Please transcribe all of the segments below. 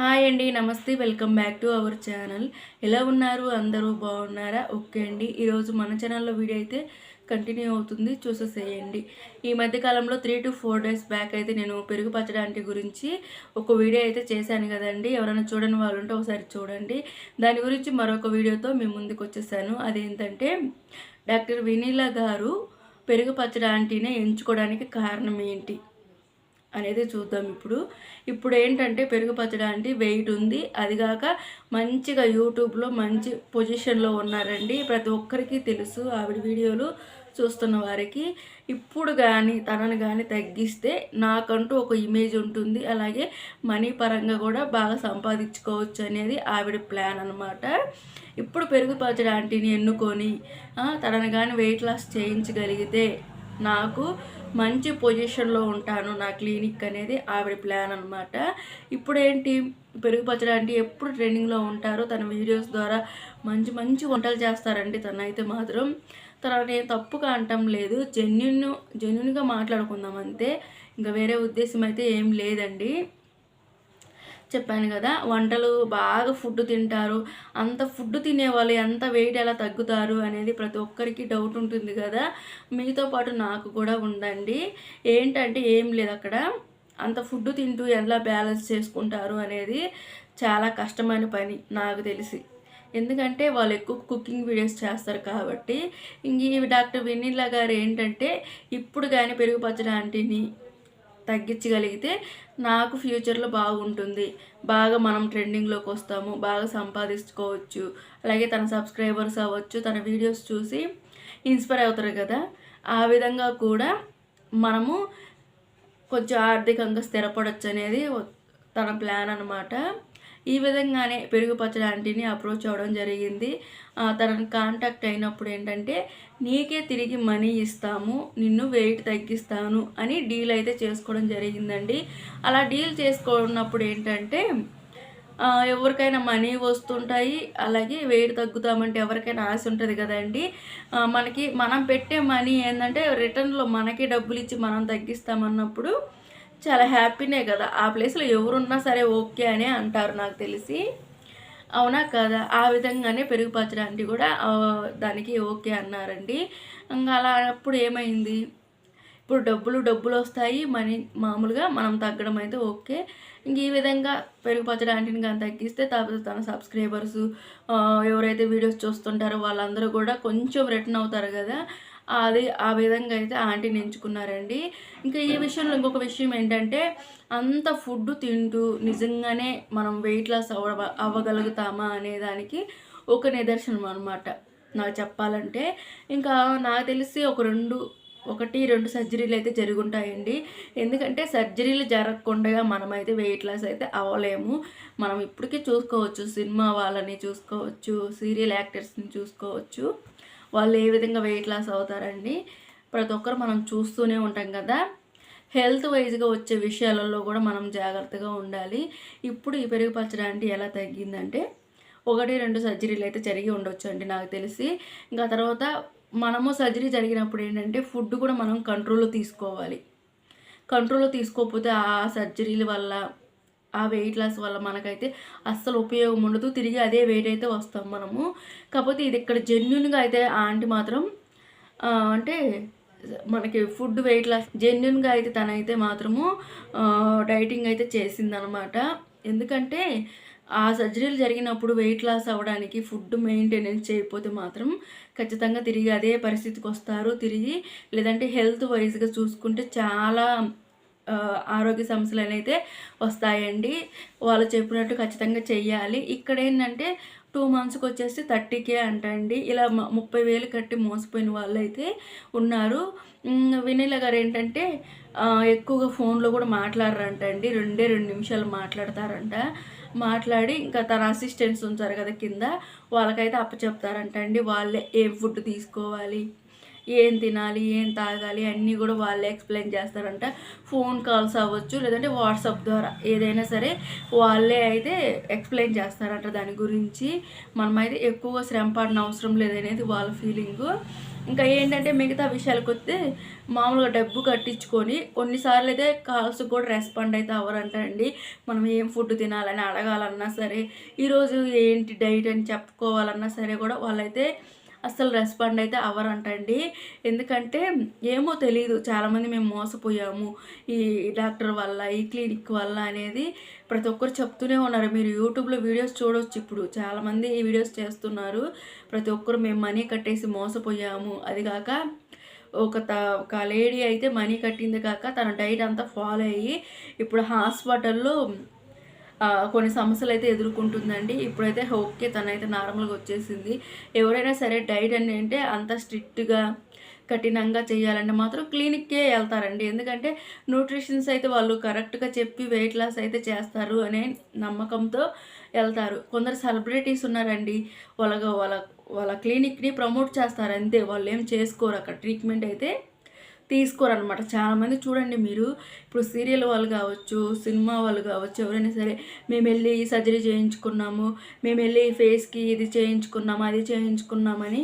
Hi అండి నమస్తే. Welcome back to our channel. ఎలా ఉన్నారు? అందరూ బాగున్నారా? ఓకే అండి. ఈరోజు మన ఛానల్లో వీడియో అయితే కంటిన్యూ అవుతుంది. చూసేసేయండి. ఈ మధ్యకాలంలో three to four days back అయితే నేను పెరుగు పచ్చడానికి గురించి ఒక వీడియో అయితే చేశాను కదండి. ఎవరైనా చూడని వాళ్ళు ఉంటే ఒకసారి చూడండి. దాని గురించి మరొక వీడియోతో మీ ముందుకు వచ్చేసాను. అదేంటంటే డాక్టర్ వినీలా గారు పెరుగు పచ్చడి ఆంటీనే ఎంచుకోవడానికి కారణం ఏంటి? అనేది చూద్దాం ఇప్పుడు. ఇప్పుడు ఏంటంటే పెరుగు పచ్చడి అంటే వెయిట్ ఉంది. అదిగాక మంచిగా యూట్యూబ్లో మంచి పొజిషన్లో ఉన్నారండి. ప్రతి ఒక్కరికి తెలుసు ఆవిడ వీడియోలు చూస్తున్న వారికి. ఇప్పుడు కానీ తనని కానీ తగ్గిస్తే నాకంటూ ఒక ఇమేజ్ ఉంటుంది. అలాగే మనీ పరంగా కూడా బాగా సంపాదించుకోవచ్చు అనేది ఆవిడ ప్లాన్ అనమాట ఇప్పుడు పెరుగు పచ్చడి ఆంటీని ఎన్నుకొని తనను కానీ వెయిట్ లాస్ చేయించగలిగితే నాకు మంచి పొజిషన్లో ఉంటాను నా క్లినిక్ అనేది ఆవిడ ప్లాన్ అనమాట ఇప్పుడు ఏంటి పెరుగు పచ్చడి అంటే ఎప్పుడు ట్రెండింగ్లో ఉంటారో తన వీడియోస్ ద్వారా మంచి మంచి వంటలు చేస్తారండి తనైతే మాత్రం. తన నేను తప్పుగా అంటం లేదు. జెన్యున్ జెన్యున్గా మాట్లాడుకుందాం అంతే. ఇంకా వేరే ఉద్దేశం అయితే ఏం లేదండి. చెప్పాను కదా వంటలు బాగా ఫుడ్ తింటారు. అంత ఫుడ్ తినేవాళ్ళు ఎంత వెయిట్ ఎలా తగ్గుతారు అనేది ప్రతి ఒక్కరికి డౌట్ ఉంటుంది కదా. మీతో పాటు నాకు కూడా ఉందండి. ఏంటంటే ఏం లేదు అక్కడ. అంత ఫుడ్ తింటూ ఎలా బ్యాలెన్స్ చేసుకుంటారు అనేది చాలా కష్టమైన పని నాకు తెలిసి. ఎందుకంటే వాళ్ళు ఎక్కువ కుకింగ్ వీడియోస్ చేస్తారు కాబట్టి. ఇంక డాక్టర్ వెన్నీలా గారు ఏంటంటే ఇప్పుడు కానీ పెరుగు పచ్చడి ఆంటీని తగ్గించగలిగితే నాకు ఫ్యూచర్లో బాగుంటుంది. బాగా మనం ట్రెండింగ్లోకి వస్తాము. బాగా సంపాదించుకోవచ్చు. అలాగే తన సబ్స్క్రైబర్స్ అవ్వచ్చు. తన వీడియోస్ చూసి ఇన్స్పైర్ అవుతారు కదా. ఆ విధంగా కూడా మనము కొంచెం ఆర్థికంగా స్థిరపడవచ్చు అనేది తన ప్లాన్ అనమాట ఈ విధంగానే పెరుగు పచ్చడి ఆంటీని అప్రోచ్ అవ్వడం జరిగింది. తనను కాంటాక్ట్ అయినప్పుడు ఏంటంటే నీకే తిరిగి మనీ ఇస్తాము నిన్ను వెయిట్ తగ్గిస్తాను అని డీల్ అయితే చేసుకోవడం జరిగిందండి. అలా డీల్ చేసుకున్నప్పుడు ఏంటంటే ఎవరికైనా మనీ వస్తుంటాయి అలాగే వెయిట్ తగ్గుతామంటే ఎవరికైనా ఆశ ఉంటుంది కదండి. మనకి మనం పెట్టే మనీ ఏంటంటే రిటర్న్లో మనకి డబ్బులు ఇచ్చి మనం తగ్గిస్తామన్నప్పుడు చాలా హ్యాపీనే కదా. ఆ ప్లేస్లో ఎవరున్నా సరే ఓకే అనే అంటారు నాకు తెలిసి. అవునా కదా? ఆ విధంగానే పెరుగు పచ్చడానికి కూడా దానికి ఓకే అన్నారండి. ఇంకా అలా అప్పుడు ఏమైంది? ఇప్పుడు డబ్బులు డబ్బులు వస్తాయి. మనీ మామూలుగా మనం తగ్గడం అయితే ఓకే. ఇంక ఈ విధంగా పెరుగు కానీ తగ్గిస్తే తర్వాత తన సబ్స్క్రైబర్స్ ఎవరైతే వీడియోస్ చూస్తుంటారో వాళ్ళందరూ కూడా కొంచెం రిటర్న్ అవుతారు కదా. అది ఆ విధంగా అయితే ఆంటీని ఎంచుకున్నారండి. ఇంకా ఈ విషయంలో ఇంకొక విషయం ఏంటంటే అంత ఫుడ్ తింటూ నిజంగానే మనం వెయిట్ లాస్ అవ్వ అవ్వగలుగుతామా అనేదానికి ఒక నిదర్శనం అనమాట నాకు చెప్పాలంటే ఇంకా నాకు తెలిసి ఒక రెండు ఒకటి రెండు సర్జరీలు అయితే జరుగుంటాయండి. ఎందుకంటే సర్జరీలు జరగకుండా మనమైతే వెయిట్ లాస్ అయితే అవ్వలేము. మనం ఇప్పటికీ చూసుకోవచ్చు సినిమా వాళ్ళని చూసుకోవచ్చు సీరియల్ యాక్టర్స్ని చూసుకోవచ్చు. వాళ్ళు ఏ విధంగా వెయిట్ లాస్ అవుతారండి? ప్రతి ఒక్కరు మనం చూస్తూనే ఉంటాం కదా. హెల్త్ వైజ్గా వచ్చే విషయాలలో కూడా మనం జాగ్రత్తగా ఉండాలి. ఇప్పుడు ఈ పెరుగు పచ్చడి ఎలా తగ్గిందంటే ఒకటి రెండు సర్జరీలు అయితే జరిగి ఉండొచ్చు అండి నాకు తెలిసి. ఇంకా తర్వాత మనము సర్జరీ జరిగినప్పుడు ఏంటంటే ఫుడ్ కూడా మనం కంట్రోల్లో తీసుకోవాలి. కంట్రోల్లో తీసుకోకపోతే ఆ సర్జరీల వల్ల ఆ వెయిట్ లాస్ వల్ల మనకైతే అస్సలు ఉపయోగం ఉండదు. తిరిగి అదే వెయిట్ అయితే వస్తాం మనము. కాకపోతే ఇది ఇక్కడ జెన్యున్గా అయితే ఆంటీ మాత్రం అంటే మనకి ఫుడ్ వెయిట్ లాస్ జెన్యున్గా అయితే తనైతే మాత్రము డైటింగ్ అయితే చేసిందనమాట. ఎందుకంటే ఆ సర్జరీలు జరిగినప్పుడు వెయిట్ లాస్ అవ్వడానికి ఫుడ్ మెయింటెనెన్స్ చేయకపోతే మాత్రం ఖచ్చితంగా తిరిగి అదే పరిస్థితికి వస్తారు. తిరిగి లేదంటే హెల్త్ వైజ్గా చూసుకుంటే చాలా ఆరోగ్య సమస్యలు అయితే వస్తాయండి. వాళ్ళు చెప్పినట్టు ఖచ్చితంగా చెయ్యాలి. ఇక్కడ ఏంటంటే టూ మంత్స్కి వచ్చేసి థర్టీకే అంటండి. ఇలా ముప్పై వేలు కట్టి మోసపోయిన వాళ్ళు అయితే ఉన్నారు వినీల గారు ఏంటంటే ఎక్కువగా ఫోన్లో కూడా మాట్లాడరంట అండి రెండే రెండు నిమిషాలు మాట్లాడతారంట. మాట్లాడి ఇంకా తన అసిస్టెంట్స్ ఉంటారు కదా కింద వాళ్ళకైతే అప్పచెప్తారంట అండి వాళ్ళే ఏం ఫుడ్ తీసుకోవాలి ఏం తినాలి ఏం తాగాలి అన్నీ కూడా వాళ్ళే ఎక్స్ప్లెయిన్ చేస్తారంట. ఫోన్ కాల్స్ అవ్వచ్చు లేదంటే వాట్సాప్ ద్వారా ఏదైనా సరే వాళ్ళే అయితే ఎక్స్ప్లెయిన్ చేస్తారంట దాని గురించి. మనమైతే ఎక్కువగా శ్రమ పడిన అవసరం లేదనేది వాళ్ళ ఫీలింగు ఇంకా ఏంటంటే మిగతా విషయాలకు వస్తే మామూలుగా డబ్బు కట్టించుకొని కొన్నిసార్లు అయితే కాల్స్ కూడా రెస్పాండ్ అయితే అవ్వరంటండి మనం ఏం ఫుడ్ తినాలని అడగాలన్నా సరే ఈరోజు ఏంటి డైట్ అని చెప్పుకోవాలన్నా సరే కూడా వాళ్ళైతే అస్సలు రెస్పాండ్ అయితే అవ్వరంటండి. ఎందుకంటే ఏమో తెలియదు చాలామంది మేము మోసపోయాము. ఈ డాక్టర్ వల్ల ఈ క్లినిక్ వల్ల అనేది ప్రతి ఒక్కరు చెప్తూనే ఉన్నారు. మీరు యూట్యూబ్లో వీడియోస్ చూడవచ్చు ఇప్పుడు. చాలామంది ఈ వీడియోస్ చేస్తున్నారు. ప్రతి ఒక్కరు మేము మనీ కట్టేసి మోసపోయాము. అది కాక ఒక త ఒక లేడీ అయితే మనీ కట్టింది కాక తన డైట్ అంతా ఫాలో అయ్యి ఇప్పుడు హాస్పిటల్లో కొన్ని సమస్యలు అయితే ఎదుర్కొంటుందండి. ఇప్పుడైతే ఓకే తనైతే నార్మల్గా వచ్చేసింది. ఎవరైనా సరే డైట్ అని అంటే అంత స్ట్రిక్ట్గా కఠినంగా చేయాలంటే మాత్రం క్లినిక్కే వెళ్తారండి. ఎందుకంటే న్యూట్రిషన్స్ అయితే వాళ్ళు కరెక్ట్గా చెప్పి వెయిట్ లాస్ అయితే చేస్తారు అనే నమ్మకంతో వెళ్తారు. కొందరు సెలబ్రిటీస్ ఉన్నారండి. వాళ్ళ వాళ్ళ వాళ్ళ క్లినిక్ని ప్రమోట్ చేస్తారు అంతే వాళ్ళు ఏం చేసుకోరు అక్కడ ట్రీట్మెంట్ అయితే. తీసుకోరనమాట చాలామంది చూడండి మీరు ఇప్పుడు సీరియల్ వాళ్ళు కావచ్చు సినిమా వాళ్ళు కావచ్చు ఎవరైనా సరే మేము వెళ్ళి సర్జరీ చేయించుకున్నాము మేము వెళ్ళి ఫేస్కి ఇది చేయించుకున్నాము అది చేయించుకున్నామని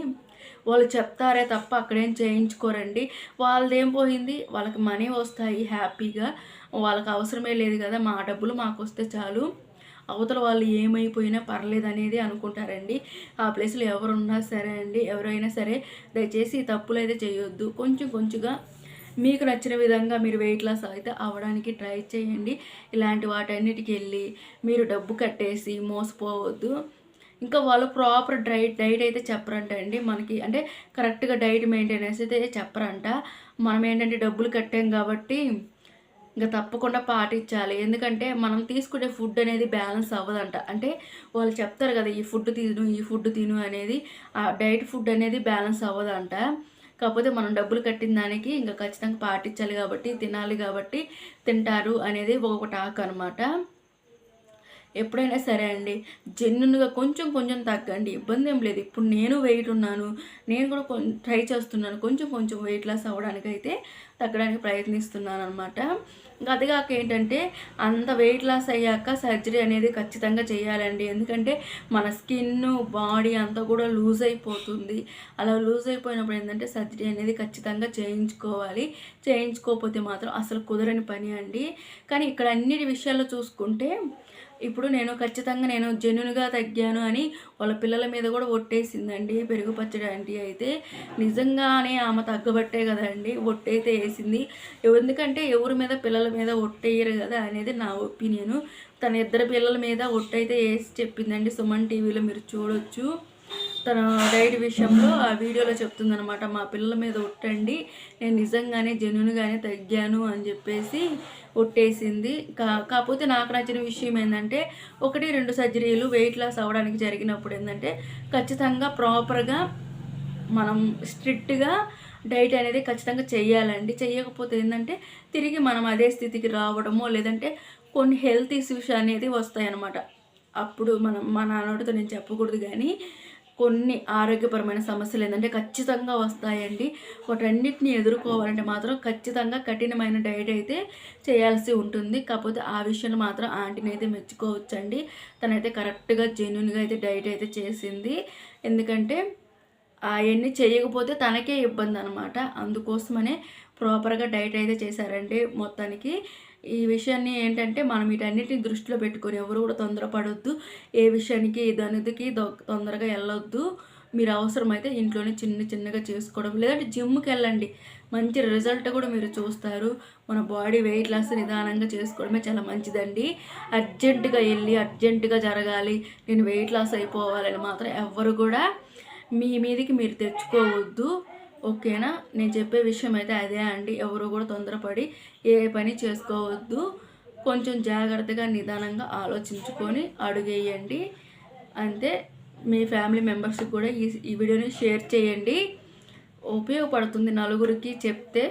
వాళ్ళు చెప్తారే తప్ప అక్కడేం చేయించుకోరండి. వాళ్ళదేం పోయింది? వాళ్ళకి మనీ వస్తాయి హ్యాపీగా. వాళ్ళకి అవసరమే లేదు కదా మా డబ్బులు మాకు వస్తే చాలు. అవతల వాళ్ళు ఏమైపోయినా పర్లేదు అనేది అనుకుంటారండి. ఆ ప్లేస్లో ఎవరున్నా సరే అండి ఎవరైనా సరే దయచేసి తప్పులు అయితే చేయొద్దు. కొంచెం కొంచెంగా మీకు నచ్చిన విధంగా మీరు వెయిట్ లాస్ అయితే అవ్వడానికి ట్రై చేయండి. ఇలాంటి వాటన్నిటికి వెళ్ళి మీరు డబ్బు కట్టేసి మోసపోవద్దు. ఇంకా వాళ్ళు ప్రాపర్ డైట్ డైట్ అయితే చెప్పరంట అండి. మనకి అంటే కరెక్ట్గా డైట్ మెయింటెనెన్స్ అయితే చెప్పరంట. మనం ఏంటంటే డబ్బులు కట్టాం కాబట్టి ఇంకా తప్పకుండా పాటించాలి. ఎందుకంటే మనం తీసుకునే ఫుడ్ అనేది బ్యాలెన్స్ అవ్వదంట. అంటే వాళ్ళు చెప్తారు కదా ఈ ఫుడ్ తిను ఈ ఫుడ్ తిను అనేది ఆ డైట్ ఫుడ్ అనేది బ్యాలెన్స్ అవ్వదంట. కాకపోతే మనం డబ్బులు కట్టిన దానికి ఇంకా ఖచ్చితంగా పాటించాలి కాబట్టి తినాలి కాబట్టి తింటారు అనేది ఒక టాక్ అనమాట ఎప్పుడైనా సరే అండి జెన్యున్గా కొంచెం కొంచెం తగ్గండి. ఇబ్బంది ఏం లేదు. ఇప్పుడు నేను వెయిట్ ఉన్నాను నేను కూడా ట్రై చేస్తున్నాను. కొంచెం కొంచెం వెయిట్ లాస్ అవ్వడానికి అయితే తగ్గడానికి ప్రయత్నిస్తున్నాను అనమాట ఇంకా అదిగాక ఏంటంటే అంత వెయిట్ లాస్ అయ్యాక సర్జరీ అనేది ఖచ్చితంగా చేయాలండి. ఎందుకంటే మన స్కిన్ బాడీ అంతా కూడా లూజ్ అయిపోతుంది. అలా లూజ్ అయిపోయినప్పుడు ఏంటంటే సర్జరీ అనేది ఖచ్చితంగా చేయించుకోవాలి. చేయించుకోకపోతే మాత్రం అసలు కుదరని పని అండి. కానీ ఇక్కడ అన్నిటి విషయాల్లో చూసుకుంటే ఇప్పుడు నేను ఖచ్చితంగా నేను జెన్యున్గా తగ్గాను అని వాళ్ళ పిల్లల మీద కూడా ఒట్టేసిందండి. పెరుగు పచ్చడి ఆంటీ అయితే నిజంగానే ఆమె తగ్గబట్టే కదండి ఒట్టయితే వేసింది. ఎందుకంటే ఎవరి మీద పిల్లల మీద ఒట్టేయరు కదా అనేది నా ఒపీనియను. తన ఇద్దరు పిల్లల మీద ఒట్టయితే వేసి చెప్పిందండి సుమన్ టీవీలో మీరు చూడొచ్చు. తన డైట్ విషయంలో ఆ వీడియోలో చెప్తుందనమాట మా పిల్లల మీద ఒట్టండి నేను నిజంగానే జెన్యున్గానే తగ్గాను అని చెప్పేసి ఒట్టేసింది. కా కాకపోతే నాకు నచ్చిన విషయం ఏంటంటే ఒకటి రెండు సర్జరీలు వెయిట్ లాస్ అవ్వడానికి జరిగినప్పుడు ఏంటంటే ఖచ్చితంగా ప్రాపర్గా మనం స్ట్రిక్ట్గా డైట్ అనేది ఖచ్చితంగా చేయాలండి చేయకపోతే ఏంటంటే తిరిగి మనం అదే స్థితికి రావడమో లేదంటే కొన్ని హెల్త్ ఇష్యూస్ అనేది వస్తాయి అన్నమాట అప్పుడు మనం మా నాన్నతో నేను చెప్పకూడదు కానీ కొన్ని ఆరోగ్యపరమైన సమస్యలు ఏంటంటే ఖచ్చితంగా వస్తాయండి. వాటన్నిటిని ఎదుర్కోవాలంటే మాత్రం ఖచ్చితంగా కఠినమైన డైట్ అయితే చేయాల్సి ఉంటుంది. కాకపోతే ఆ విషయంలో మాత్రం ఆంటీని అయితే మెచ్చుకోవచ్చండి. తనైతే కరెక్ట్గా జెన్యున్గా అయితే డైట్ అయితే చేసింది. ఎందుకంటే అవన్నీ చేయకపోతే తనకే ఇబ్బంది అనమాట అందుకోసమనే ప్రాపర్గా డైట్ అయితే చేశారండి మొత్తానికి. ఈ విషయాన్ని ఏంటంటే మనం వీటన్నిటిని దృష్టిలో పెట్టుకొని ఎవరు కూడా తొందరపడొద్దు. ఏ విషయానికి దానికి తొందరగా వెళ్ళొద్దు మీరు అవసరమైతే ఇంట్లోనే చిన్న చిన్నగా చేసుకోవడం. లేదంటే జిమ్కి వెళ్ళండి మంచి రిజల్ట్ కూడా మీరు చూస్తారు. మన బాడీ వెయిట్ లాస్ నిదానంగా చేసుకోవడమే చాలా మంచిదండి. అర్జెంటుగా వెళ్ళి అర్జెంటుగా జరగాలి. నేను వెయిట్ లాస్ అయిపోవాలని మాత్రం ఎవరు కూడా మీ మీదకి మీరు తెచ్చుకోవద్దు. ఓకేనా? నేను చెప్పే విషయం అయితే అదే అండి. ఎవరు కూడా తొందరపడి ఏ పని చేసుకోవద్దు. కొంచెం జాగ్రత్తగా నిదానంగా ఆలోచించుకొని అడుగేయండి. అంతే. మీ ఫ్యామిలీ మెంబర్స్కి కూడా ఈ ఈ వీడియోని షేర్ చేయండి. ఉపయోగపడుతుంది నలుగురికి చెప్తే.